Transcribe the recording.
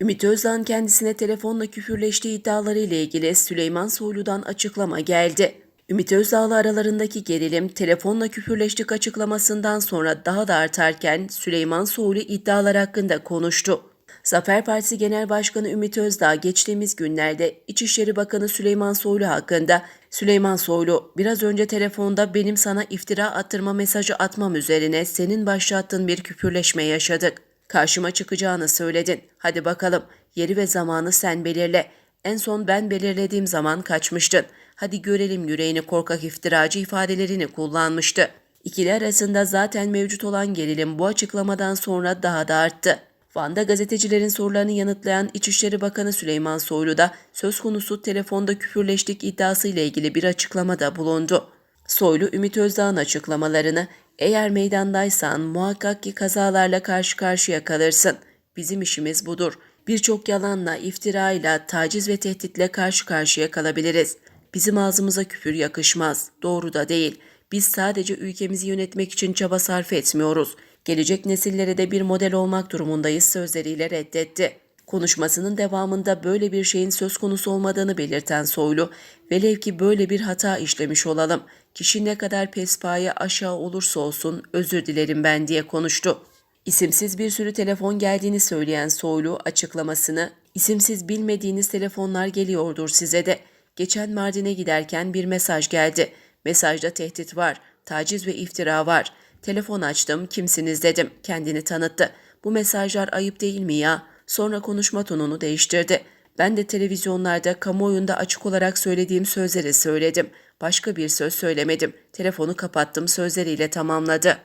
Ümit Özdağ'ın kendisine telefonla küfürleştiği iddiaları ile ilgili Süleyman Soylu'dan açıklama geldi. Ümit Özdağ'la aralarındaki gerilim telefonla küfürleştik açıklamasından sonra daha da artarken Süleyman Soylu iddialar hakkında konuştu. Zafer Partisi Genel Başkanı Ümit Özdağ geçtiğimiz günlerde İçişleri Bakanı Süleyman Soylu hakkında Süleyman Soylu biraz önce telefonda benim sana iftira attırma mesajı atmam üzerine senin başlattığın bir küfürleşme yaşadık. Karşıma çıkacağını söyledin. Hadi bakalım yeri ve zamanı sen belirle. En son ben belirlediğim zaman kaçmıştın. Hadi görelim yüreğini korkak iftiracı ifadelerini kullanmıştı. İkili arasında zaten mevcut olan gerilim bu açıklamadan sonra daha da arttı. Van'da gazetecilerin sorularını yanıtlayan İçişleri Bakanı Süleyman Soylu da söz konusu telefonda küfürleştik iddiasıyla ilgili bir açıklamada bulundu. Soylu Ümit Özdağ'ın açıklamalarını eğer meydandaysan muhakkak ki kazalarla karşı karşıya kalırsın. Bizim işimiz budur. Birçok yalanla, iftirayla, taciz ve tehditle karşı karşıya kalabiliriz. Bizim ağzımıza küfür yakışmaz. Doğru da değil. Biz sadece ülkemizi yönetmek için çaba sarf etmiyoruz. Gelecek nesillere de bir model olmak durumundayız sözleriyle reddetti. Konuşmasının devamında böyle bir şeyin söz konusu olmadığını belirten Soylu, velev ki böyle bir hata işlemiş olalım, kişi ne kadar pespaye aşağı olursa olsun özür dilerim ben diye konuştu. İsimsiz bir sürü telefon geldiğini söyleyen Soylu açıklamasını, isimsiz bilmediğiniz telefonlar geliyordur size de. Geçen Mardin'e giderken bir mesaj geldi. Mesajda tehdit var, taciz ve iftira var. Telefon açtım, kimsiniz dedim. Kendini tanıttı. Bu mesajlar ayıp değil mi ya? Sonra konuşma tonunu değiştirdi. Ben de televizyonlarda, kamuoyunda açık olarak söylediğim sözleri söyledim. Başka bir söz söylemedim. Telefonu kapattım sözleriyle tamamladı.